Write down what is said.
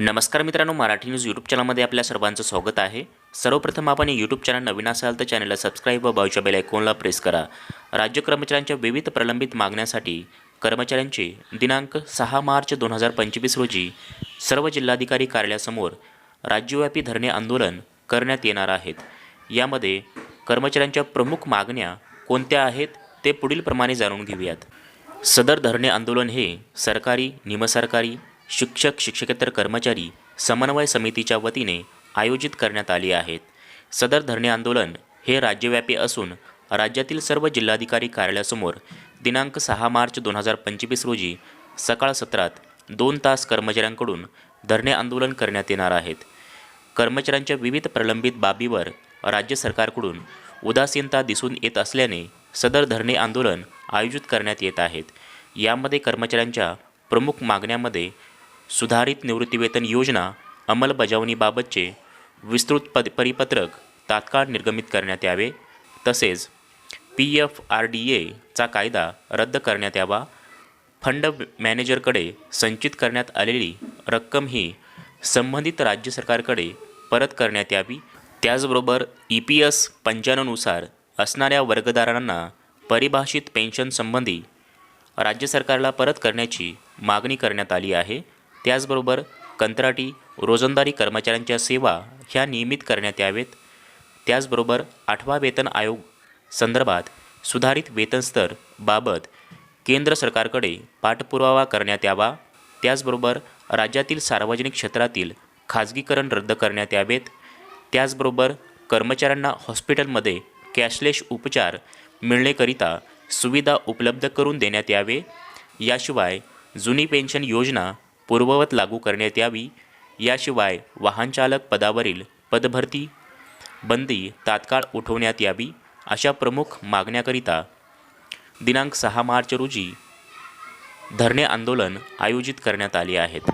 नमस्कार मित्रांनो Marathi news YouTube चॅनलमध्ये आपल्या सर्वांचं स्वागत आहे. सर्वप्रथम आपण यूट्यूब चॅनल नवीन असाल तर चॅनलला सबस्क्राईब व बाजूच्या बेल आयकॉनला प्रेस करा. राज्य कर्मचाऱ्यांच्या विविध प्रलंबित मागण्यासाठी कर्मचाऱ्यांचे दिनांक सहा मार्च दोन हजार पंचवीस रोजी सर्व जिल्हाधिकारी कार्यालयासमोर राज्यव्यापी धरणे आंदोलन करण्यात येणार आहेत. यामध्ये कर्मचाऱ्यांच्या प्रमुख मागण्या कोणत्या आहेत ते पुढीलप्रमाणे जाणून घेऊयात. सदर धरणे आंदोलन हे सरकारी निमसरकारी शिक्षक शिक्षकेतर कर्मचारी समन्वय समितीच्या वतीने आयोजित करण्यात आली आहेत. सदर धरणे आंदोलन हे राज्यव्यापी असून राज्यातील सर्व जिल्हाधिकारी कार्यालयासमोर दिनांक सहा मार्च दोन हजार पंचवीस रोजी सकाळ सत्रात दोन तास कर्मचाऱ्यांकडून धरणे आंदोलन करण्यात येणार आहेत. कर्मचाऱ्यांच्या विविध प्रलंबित बाबीवर राज्य सरकारकडून उदासीनता दिसून येत असल्याने सदर धरणे आंदोलन आयोजित करण्यात येत आहेत. यामध्ये कर्मचाऱ्यांच्या प्रमुख मागण्यामध्ये सुधारित निवृत्तीवेतन योजना अंमलबजावणीबाबतचे विस्तृत पद परिपत्रक तात्काळ निर्गमित करण्यात यावे. तसेच पी एफ आर डी एचा कायदा रद्द करण्यात यावा. फंड मॅनेजरकडे संचित करण्यात आलेली रक्कम ही संबंधित राज्य सरकारकडे परत करण्यात यावी. त्याचबरोबर ई पी एस पंच्याण्णवनुसार असणाऱ्या वर्गदारांना परिभाषित पेन्शनसंबंधी राज्य सरकारला परत करण्याची मागणी करण्यात आली आहे. त्याचबरोबर कंत्राटी रोजंदारी कर्मचाऱ्यांच्या सेवा ह्या नियमित करण्यात यावेत. त्याचबरोबर आठवा वेतन आयोग संदर्भात सुधारित वेतनस्तर बाबत केंद्र सरकारकडे पाठपुरावा करण्यात यावा. त्याचबरोबर राज्यातील सार्वजनिक क्षेत्रातील खाजगीकरण रद्द करण्यात यावेत. त्याचबरोबर कर्मचाऱ्यांना हॉस्पिटलमध्ये कॅशलेस उपचार मिळणेकरिता सुविधा उपलब्ध करून देण्यात यावे. याशिवाय जुनी पेन्शन योजना पूर्ववत लागू करण्यात यावी. याशिवाय वाहनचालक पदावरील पदभरती बंदी तात्काळ उठवण्यात यावी अशा प्रमुख मागण्याकरिता दिनांक सहा मार्च रोजी धरणे आंदोलन आयोजित करण्यात आले आहेत.